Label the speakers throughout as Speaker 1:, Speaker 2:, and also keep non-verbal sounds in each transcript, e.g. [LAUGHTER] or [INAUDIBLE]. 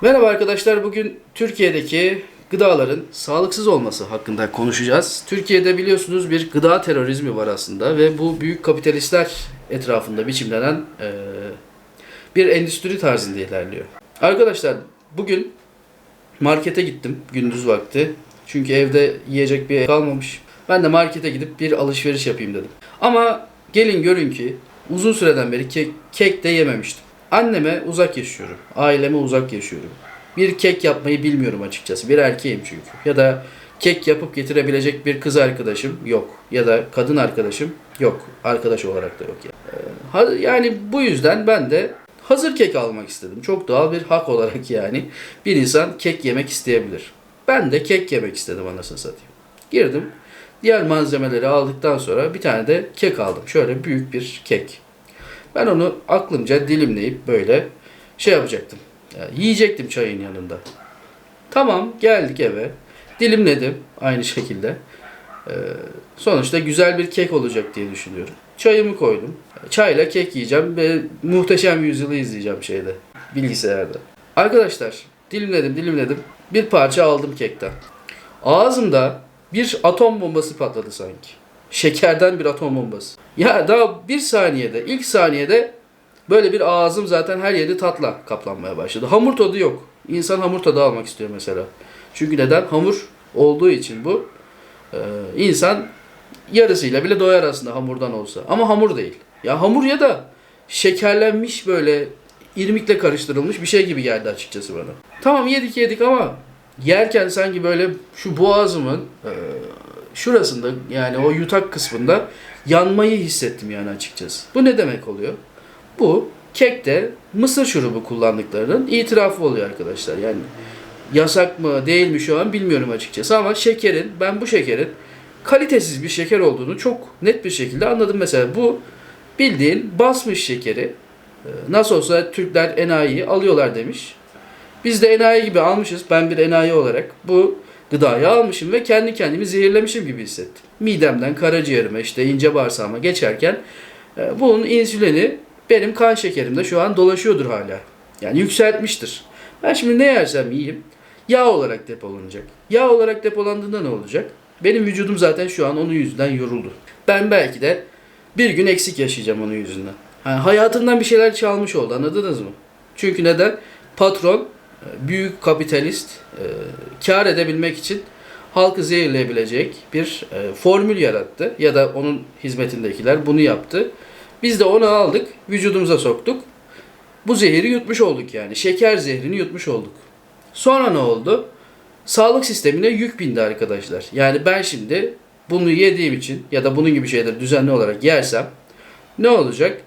Speaker 1: Merhaba arkadaşlar. Bugün Türkiye'deki gıdaların sağlıksız olması hakkında konuşacağız. Türkiye'de biliyorsunuz bir gıda terörizmi var aslında ve bu büyük kapitalistler etrafında biçimlenen eee, bir endüstri tarzında ilerliyor. Arkadaşlar bugün markete gittim gündüz vakti. Çünkü evde yiyecek bir kalmamış. Ben de markete gidip bir alışveriş yapayım dedim. Ama gelin görün ki uzun süreden beri kek, kek de yememiştim. Anneme uzak yaşıyorum. Aileme uzak yaşıyorum. Bir kek yapmayı bilmiyorum açıkçası. Bir erkeğim çünkü. Ya da kek yapıp getirebilecek bir kız arkadaşım yok. Ya da kadın arkadaşım yok. Arkadaş olarak da yok yani. Ee, Yani bu yüzden ben de hazır kek almak istedim. Çok doğal bir hak olarak yani. Bir insan kek yemek isteyebilir. Ben de kek yemek istedim anasını satayım. Girdim. Diğer malzemeleri aldıktan sonra bir tane de kek aldım. Şöyle büyük bir kek. Ben onu aklımca dilimleyip böyle şey yapacaktım. Yani yiyecektim çayın yanında. Tamam geldik eve. Dilimledim aynı şekilde. Ee, sonuçta güzel bir kek olacak diye düşünüyorum. Çayımı koydum. Çayla kek yiyeceğim ve muhteşem yüzyılı izleyeceğim şeyde. Bilgisayarda. Arkadaşlar dilimledim dilimledim. Bir parça aldım kekten. Ağzımda bir atom bombası patladı sanki. Şekerden bir atom bombası. Ya daha bir saniyede, ilk saniyede böyle bir ağzım zaten her yeri tatla kaplanmaya başladı. Hamur tadı yok. İnsan hamur tadı almak istiyor mesela. Çünkü neden? Hamur olduğu için bu. Ee, insan yarısıyla bile doyar aslında hamurdan olsa. Ama hamur değil. Ya hamur ya da şekerlenmiş böyle irmikle karıştırılmış bir şey gibi geldi açıkçası bana. Tamam yedik yedik ama yerken sanki böyle şu boğazımın e, şurasında yani o yutak kısmında yanmayı hissettim yani açıkçası. Bu ne demek oluyor? Bu kekte mısır şurubu kullandıklarının itirafı oluyor arkadaşlar. Yani yasak mı değil mi şu an bilmiyorum açıkçası ama şekerin ben bu şekerin kalitesiz bir şeker olduğunu çok net bir şekilde anladım. Mesela bu bildiğin basmış şekeri e, nasıl olsa Türkler enayi alıyorlar demiş. Biz de enayi gibi almışız. Ben bir enayi olarak bu gıdayı almışım ve kendi kendimi zehirlemişim gibi hissettim. Midemden karaciğerime işte ince bağırsağıma geçerken e, bunun insülini benim kan şekerimde şu an dolaşıyordur hala. Yani yükseltmiştir. Ben şimdi ne yersem yiyeyim yağ olarak depolanacak. Yağ olarak depolandığında ne olacak? Benim vücudum zaten şu an onun yüzünden yoruldu. Ben belki de bir gün eksik yaşayacağım onun yüzünden. Yani hayatımdan bir şeyler çalmış oldu anladınız mı? Çünkü neden? Patron e, büyük kapitalist e, kar edebilmek için halkı zehirleyebilecek bir e, formül yarattı ya da onun hizmetindekiler bunu yaptı. Biz de onu aldık, vücudumuza soktuk. Bu zehiri yutmuş olduk yani. Şeker zehrini yutmuş olduk. Sonra ne oldu? Sağlık sistemine yük bindi arkadaşlar. Yani ben şimdi bunu yediğim için ya da bunun gibi şeyleri düzenli olarak yersem ne olacak?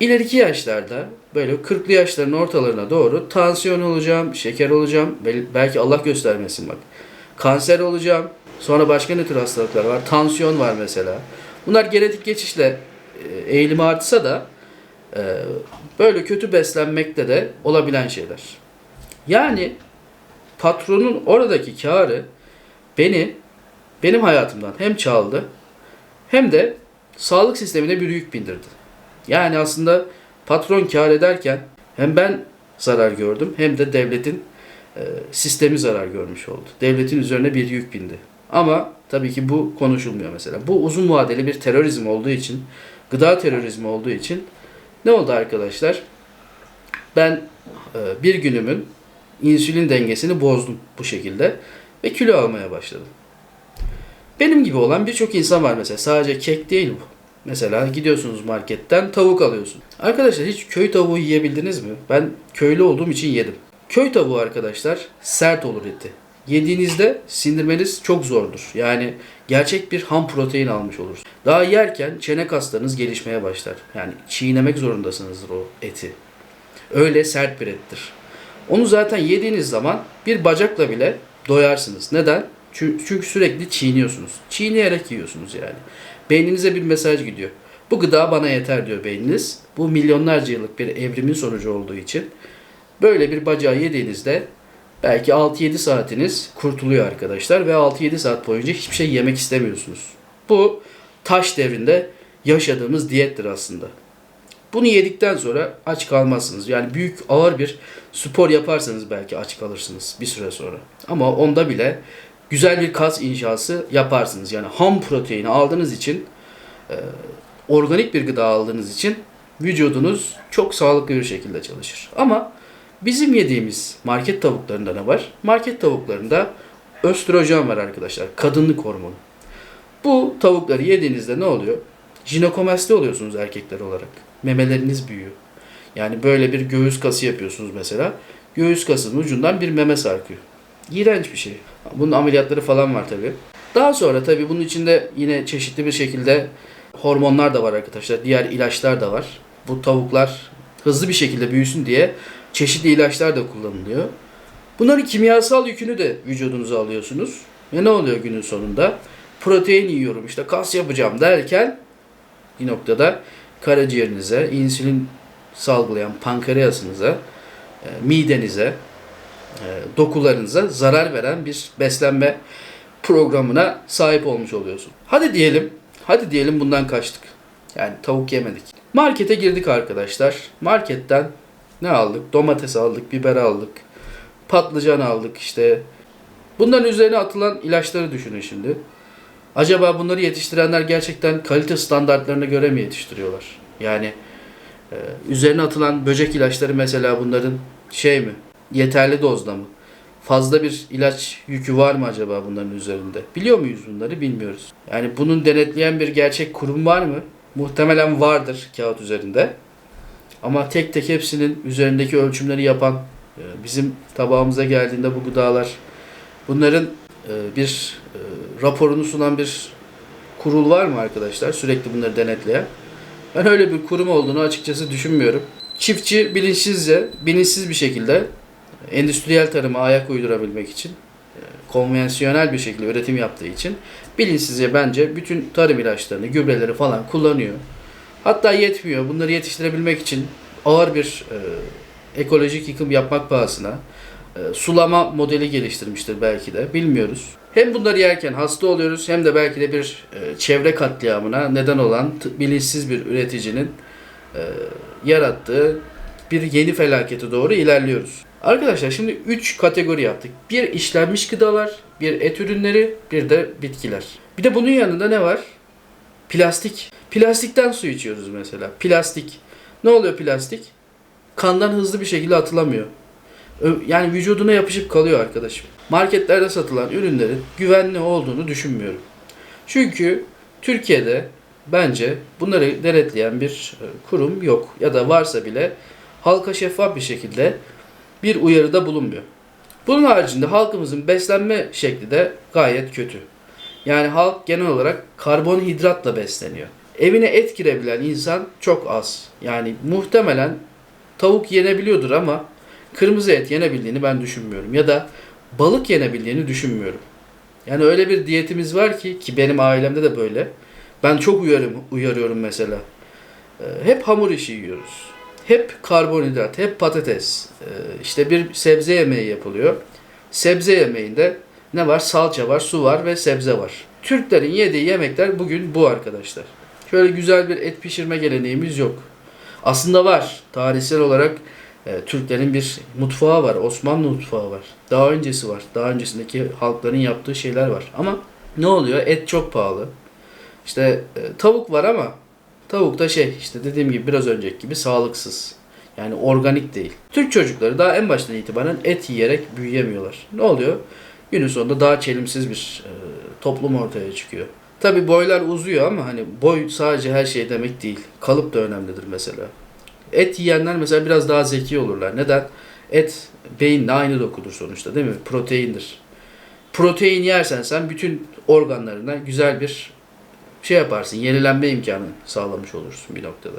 Speaker 1: İleriki yaşlarda böyle 40'lı yaşların ortalarına doğru tansiyon olacağım, şeker olacağım, bel- belki Allah göstermesin bak. Kanser olacağım. Sonra başka ne tür hastalıklar var? Tansiyon var mesela. Bunlar genetik geçişle e, eğilimi artsa da e, böyle kötü beslenmekte de olabilen şeyler. Yani patronun oradaki karı beni benim hayatımdan hem çaldı hem de sağlık sistemine bir yük bindirdi. Yani aslında patron kar ederken hem ben zarar gördüm hem de devletin e, sistemi zarar görmüş oldu. Devletin üzerine bir yük bindi. Ama tabii ki bu konuşulmuyor mesela. Bu uzun vadeli bir terörizm olduğu için, gıda terörizmi olduğu için ne oldu arkadaşlar? Ben e, bir günümün insülin dengesini bozdum bu şekilde ve kilo almaya başladım. Benim gibi olan birçok insan var mesela. Sadece kek değil bu. Mesela gidiyorsunuz marketten tavuk alıyorsun. Arkadaşlar hiç köy tavuğu yiyebildiniz mi? Ben köylü olduğum için yedim. Köy tavuğu arkadaşlar sert olur eti. Yediğinizde sindirmeniz çok zordur. Yani gerçek bir ham protein almış olursunuz. Daha yerken çene kaslarınız gelişmeye başlar. Yani çiğnemek zorundasınızdır o eti. Öyle sert bir ettir. Onu zaten yediğiniz zaman bir bacakla bile doyarsınız. Neden? Çünkü, sürekli çiğniyorsunuz. Çiğneyerek yiyorsunuz yani. Beyninize bir mesaj gidiyor. Bu gıda bana yeter diyor beyniniz. Bu milyonlarca yıllık bir evrimin sonucu olduğu için böyle bir bacağı yediğinizde belki 6-7 saatiniz kurtuluyor arkadaşlar ve 6-7 saat boyunca hiçbir şey yemek istemiyorsunuz. Bu taş devrinde yaşadığımız diyettir aslında. Bunu yedikten sonra aç kalmazsınız. Yani büyük ağır bir spor yaparsanız belki aç kalırsınız bir süre sonra. Ama onda bile güzel bir kas inşası yaparsınız. Yani ham proteini aldığınız için e, organik bir gıda aldığınız için vücudunuz çok sağlıklı bir şekilde çalışır. Ama bizim yediğimiz market tavuklarında ne var? Market tavuklarında östrojen var arkadaşlar. Kadınlık hormonu. Bu tavukları yediğinizde ne oluyor? Jinekomasti oluyorsunuz erkekler olarak. Memeleriniz büyüyor. Yani böyle bir göğüs kası yapıyorsunuz mesela. Göğüs kasının ucundan bir meme sarkıyor. İğrenç bir şey. Bunun ameliyatları falan var tabii. Daha sonra tabii bunun içinde yine çeşitli bir şekilde hormonlar da var arkadaşlar. Diğer ilaçlar da var. Bu tavuklar hızlı bir şekilde büyüsün diye çeşitli ilaçlar da kullanılıyor. Bunların kimyasal yükünü de vücudunuza alıyorsunuz. Ve ne oluyor günün sonunda? Protein yiyorum işte kas yapacağım derken bir noktada karaciğerinize, insülin salgılayan pankreasınıza, e, midenize, dokularınıza zarar veren bir beslenme programına sahip olmuş oluyorsun. Hadi diyelim, hadi diyelim bundan kaçtık. Yani tavuk yemedik. Markete girdik arkadaşlar. Marketten ne aldık? Domates aldık, biber aldık, patlıcan aldık işte. Bunların üzerine atılan ilaçları düşünün şimdi. Acaba bunları yetiştirenler gerçekten kalite standartlarına göre mi yetiştiriyorlar? Yani e, üzerine atılan böcek ilaçları mesela bunların şey mi? Yeterli dozda mı? Fazla bir ilaç yükü var mı acaba bunların üzerinde? Biliyor muyuz bunları? Bilmiyoruz. Yani bunun denetleyen bir gerçek kurum var mı? Muhtemelen vardır kağıt üzerinde. Ama tek tek hepsinin üzerindeki ölçümleri yapan e, bizim tabağımıza geldiğinde bu gıdalar bunların e, bir e, raporunu sunan bir kurul var mı arkadaşlar? Sürekli bunları denetleyen. Ben öyle bir kurum olduğunu açıkçası düşünmüyorum. Çiftçi bilinçsizce, bilinçsiz bir şekilde endüstriyel tarıma ayak uydurabilmek için, e, konvansiyonel bir şekilde üretim yaptığı için bilinçsizce bence bütün tarım ilaçlarını, gübreleri falan kullanıyor. Hatta yetmiyor. Bunları yetiştirebilmek için ağır bir e, ekolojik yıkım yapmak pahasına e, sulama modeli geliştirmiştir belki de. Bilmiyoruz. Hem bunları yerken hasta oluyoruz hem de belki de bir e, çevre katliamına neden olan bilinçsiz bir üreticinin e, yarattığı bir yeni felakete doğru ilerliyoruz. Arkadaşlar şimdi 3 kategori yaptık. Bir işlenmiş gıdalar, bir et ürünleri, bir de bitkiler. Bir de bunun yanında ne var? Plastik. Plastikten su içiyoruz mesela. Plastik. Ne oluyor plastik? Kandan hızlı bir şekilde atılamıyor. Yani vücuduna yapışıp kalıyor arkadaşım. Marketlerde satılan ürünlerin güvenli olduğunu düşünmüyorum. Çünkü Türkiye'de bence bunları denetleyen bir e, kurum yok. Ya da varsa bile halka şeffaf bir şekilde bir uyarıda bulunmuyor. Bunun haricinde halkımızın beslenme şekli de gayet kötü. Yani halk genel olarak karbonhidratla besleniyor. Evine et girebilen insan çok az. Yani muhtemelen tavuk yenebiliyordur ama kırmızı et yenebildiğini ben düşünmüyorum. Ya da balık yenebildiğini düşünmüyorum. Yani öyle bir diyetimiz var ki ki benim ailemde de böyle. Ben çok uyarım, uyarıyorum mesela. Ee, hep hamur işi yiyoruz. Hep karbonhidrat, hep patates. Ee, işte bir sebze yemeği yapılıyor. Sebze yemeğinde ne var? Salça var, su var ve sebze var. Türklerin yediği yemekler bugün bu arkadaşlar. Şöyle güzel bir et pişirme geleneğimiz yok. Aslında var. Tarihsel olarak e, Türklerin bir mutfağı var. Osmanlı mutfağı var. Daha öncesi var. Daha öncesindeki halkların yaptığı şeyler var. Ama ne oluyor? Et çok pahalı. İşte e, tavuk var ama tavuk da şey işte dediğim gibi biraz önceki gibi sağlıksız. Yani organik değil. Türk çocukları daha en baştan itibaren et yiyerek büyüyemiyorlar. Ne oluyor? Günün sonunda daha çelimsiz bir e, toplum ortaya çıkıyor. Tabi boylar uzuyor ama hani boy sadece her şey demek değil. Kalıp da önemlidir mesela. Et yiyenler mesela biraz daha zeki olurlar. Neden? Et beyinle aynı dokudur sonuçta değil mi? Proteindir. Protein yersen sen bütün organlarına güzel bir şey yaparsın. Yenilenme imkanı sağlamış olursun bir noktada.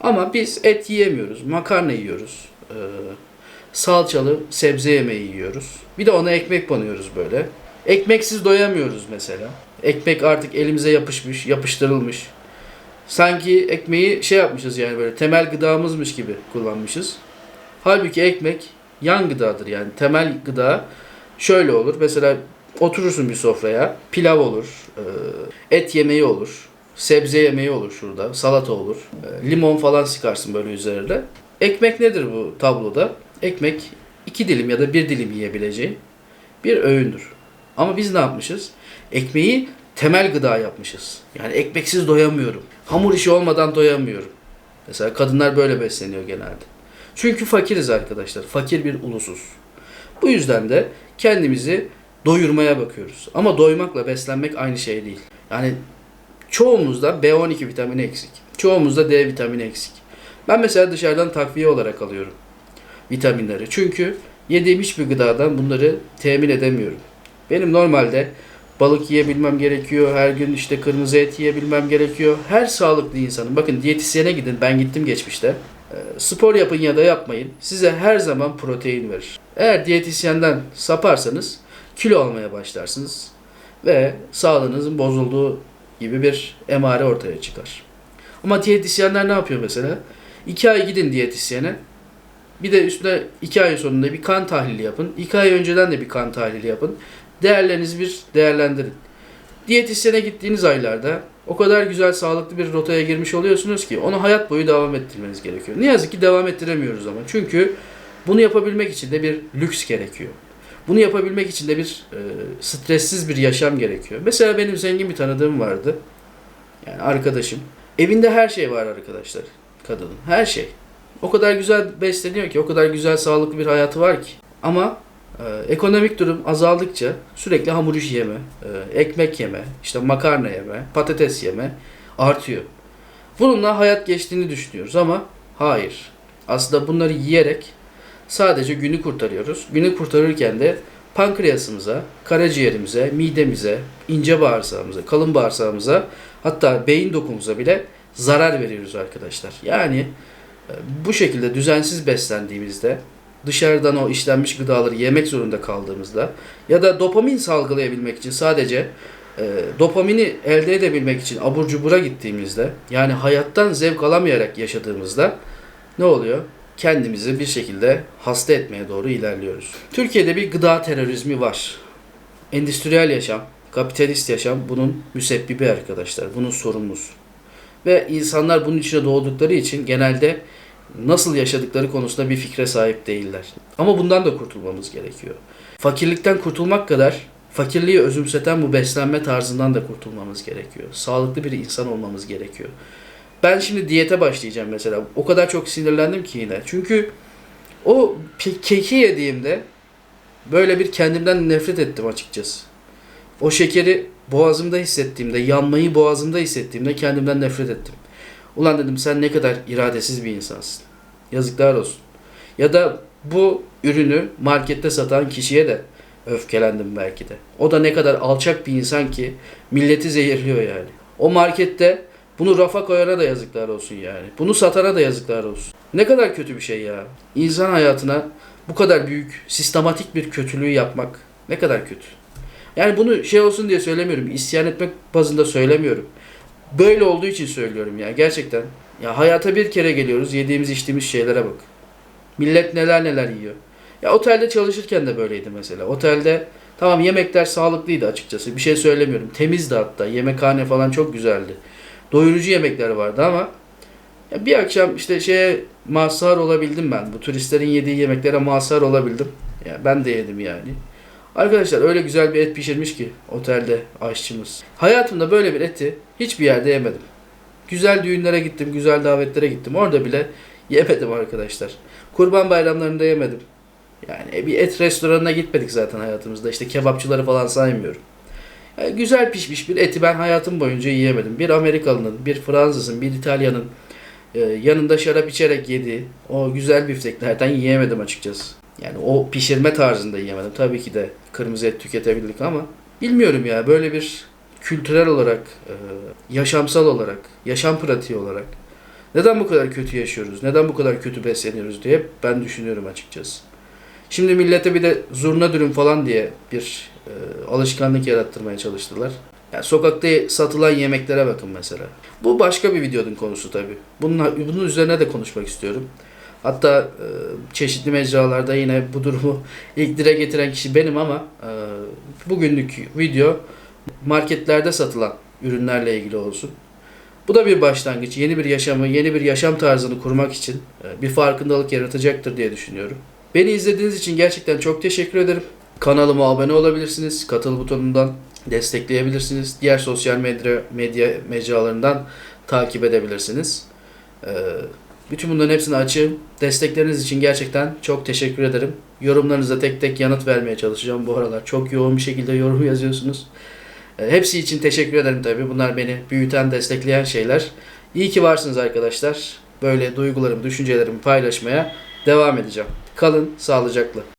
Speaker 1: Ama biz et yiyemiyoruz. Makarna yiyoruz. Ee, salçalı sebze yemeği yiyoruz. Bir de ona ekmek banıyoruz böyle. Ekmeksiz doyamıyoruz mesela. Ekmek artık elimize yapışmış, yapıştırılmış. Sanki ekmeği şey yapmışız yani böyle temel gıdamızmış gibi kullanmışız. Halbuki ekmek yan gıdadır yani temel gıda şöyle olur. Mesela oturursun bir sofraya pilav olur, e, et yemeği olur, Sebze yemeği olur şurada. Salata olur. e, limon falan sıkarsın böyle üzerine. Ekmek nedir bu tabloda? Ekmek iki dilim ya da bir dilim yiyebileceğin bir öğündür. Ama biz ne yapmışız? Ekmeği temel gıda yapmışız. Yani ekmeksiz doyamıyorum. Hamur işi olmadan doyamıyorum. Mesela kadınlar böyle besleniyor genelde. Çünkü fakiriz arkadaşlar. Fakir bir ulusuz. Bu yüzden de kendimizi doyurmaya bakıyoruz. Ama doymakla beslenmek aynı şey değil. Yani çoğumuzda B12 vitamini eksik. Çoğumuzda D vitamini eksik. Ben mesela dışarıdan takviye olarak alıyorum vitaminleri. Çünkü yediğim hiçbir gıdadan bunları temin edemiyorum. Benim normalde balık yiyebilmem gerekiyor. Her gün işte kırmızı et yiyebilmem gerekiyor. Her sağlıklı insanın bakın diyetisyene gidin. Ben gittim geçmişte. Ee, Spor yapın ya da yapmayın. Size her zaman protein verir. Eğer diyetisyenden saparsanız kilo almaya başlarsınız ve sağlığınızın bozulduğu gibi bir emare ortaya çıkar. Ama diyetisyenler ne yapıyor mesela? 2 ay gidin diyetisyene. Bir de üstüne 2 ay sonunda bir kan tahlili yapın. 2 ay önceden de bir kan tahlili yapın. Değerlerinizi bir değerlendirin. Diyetisyene gittiğiniz aylarda o kadar güzel sağlıklı bir rotaya girmiş oluyorsunuz ki onu hayat boyu devam ettirmeniz gerekiyor. Ne yazık ki devam ettiremiyoruz ama. Çünkü bunu yapabilmek için de bir lüks gerekiyor. Bunu yapabilmek için de bir e, stressiz bir yaşam gerekiyor. Mesela benim zengin bir tanıdığım vardı. Yani arkadaşım. Evinde her şey var arkadaşlar. Kadının. Her şey. O kadar güzel besleniyor ki, o kadar güzel sağlıklı bir hayatı var ki. Ama e, ekonomik durum azaldıkça sürekli hamur işi yeme, e, ekmek yeme, işte makarna yeme, patates yeme artıyor. Bununla hayat geçtiğini düşünüyoruz ama hayır. Aslında bunları yiyerek sadece günü kurtarıyoruz. Günü kurtarırken de pankreasımıza, karaciğerimize, midemize, ince bağırsağımıza, kalın bağırsağımıza hatta beyin dokumuza bile zarar veriyoruz arkadaşlar. Yani e, bu şekilde düzensiz beslendiğimizde dışarıdan o işlenmiş gıdaları yemek zorunda kaldığımızda ya da dopamin salgılayabilmek için sadece e, dopamini elde edebilmek için abur cubura gittiğimizde yani hayattan zevk alamayarak yaşadığımızda ne oluyor? Kendimizi bir şekilde hasta etmeye doğru ilerliyoruz. Türkiye'de bir gıda terörizmi var. Endüstriyel yaşam, kapitalist yaşam bunun müsebbibi arkadaşlar. Bunun sorumlusu. Ve insanlar bunun içine doğdukları için genelde nasıl yaşadıkları konusunda bir fikre sahip değiller. Ama bundan da kurtulmamız gerekiyor. Fakirlikten kurtulmak kadar fakirliği özümseten bu beslenme tarzından da kurtulmamız gerekiyor. Sağlıklı bir insan olmamız gerekiyor. Ben şimdi diyete başlayacağım mesela. O kadar çok sinirlendim ki yine. Çünkü o keki yediğimde böyle bir kendimden nefret ettim açıkçası. O şekeri boğazımda hissettiğimde, yanmayı boğazımda hissettiğimde kendimden nefret ettim. Ulan dedim sen ne kadar iradesiz bir insansın. Yazıklar olsun. Ya da bu ürünü markette satan kişiye de öfkelendim belki de. O da ne kadar alçak bir insan ki milleti zehirliyor yani. O markette bunu rafa koyana da yazıklar olsun yani. Bunu satana da yazıklar olsun. Ne kadar kötü bir şey ya. İnsan hayatına bu kadar büyük, sistematik bir kötülüğü yapmak ne kadar kötü. Yani bunu şey olsun diye söylemiyorum. İsyan etmek bazında söylemiyorum. Böyle olduğu için söylüyorum ya gerçekten. Ya hayata bir kere geliyoruz. Yediğimiz içtiğimiz şeylere bak. Millet neler neler yiyor. Ya otelde çalışırken de böyleydi mesela. Otelde tamam yemekler sağlıklıydı açıkçası. Bir şey söylemiyorum. Temizdi hatta. Yemekhane falan çok güzeldi. Doyurucu yemekler vardı ama ya bir akşam işte şeye mazhar olabildim ben. Bu turistlerin yediği yemeklere mazhar olabildim. Ya ben de yedim yani. Arkadaşlar öyle güzel bir et pişirmiş ki otelde aşçımız. Hayatımda böyle bir eti hiçbir yerde yemedim. Güzel düğünlere gittim, güzel davetlere gittim. Orada bile yemedim arkadaşlar. Kurban bayramlarında yemedim. Yani bir et restoranına gitmedik zaten hayatımızda. İşte kebapçıları falan saymıyorum. Yani güzel pişmiş bir eti ben hayatım boyunca yiyemedim. Bir Amerikalı'nın, bir Fransız'ın, bir İtalyan'ın e, yanında şarap içerek yediği o güzel bifteklerden yiyemedim açıkçası. Yani o pişirme tarzında yiyemedim. Tabii ki de kırmızı et tüketebildik ama bilmiyorum ya böyle bir kültürel olarak, e, yaşamsal olarak, yaşam pratiği olarak neden bu kadar kötü yaşıyoruz? Neden bu kadar kötü besleniyoruz diye ben düşünüyorum açıkçası. Şimdi millete bir de zurna dürüm falan diye bir e, alışkanlık yarattırmaya çalıştılar. Yani sokakta satılan yemeklere bakın mesela. Bu başka bir videonun konusu tabii. Bunun, bunun üzerine de konuşmak istiyorum. Hatta e, çeşitli mecralarda yine bu durumu [LAUGHS] ilk dile getiren kişi benim ama e, bugünlük video marketlerde satılan ürünlerle ilgili olsun. Bu da bir başlangıç. Yeni bir yaşamı, yeni bir yaşam tarzını kurmak için e, bir farkındalık yaratacaktır diye düşünüyorum. Beni izlediğiniz için gerçekten çok teşekkür ederim. Kanalıma abone olabilirsiniz. Katıl butonundan destekleyebilirsiniz. Diğer sosyal medya, medya mecralarından takip edebilirsiniz. Ee, bütün bunların hepsini açığım. Destekleriniz için gerçekten çok teşekkür ederim. Yorumlarınıza tek tek yanıt vermeye çalışacağım bu aralar. Çok yoğun bir şekilde yorum yazıyorsunuz. Ee, hepsi için teşekkür ederim tabii. Bunlar beni büyüten, destekleyen şeyler. İyi ki varsınız arkadaşlar. Böyle duygularımı, düşüncelerimi paylaşmaya devam edeceğim. Kalın sağlıcakla.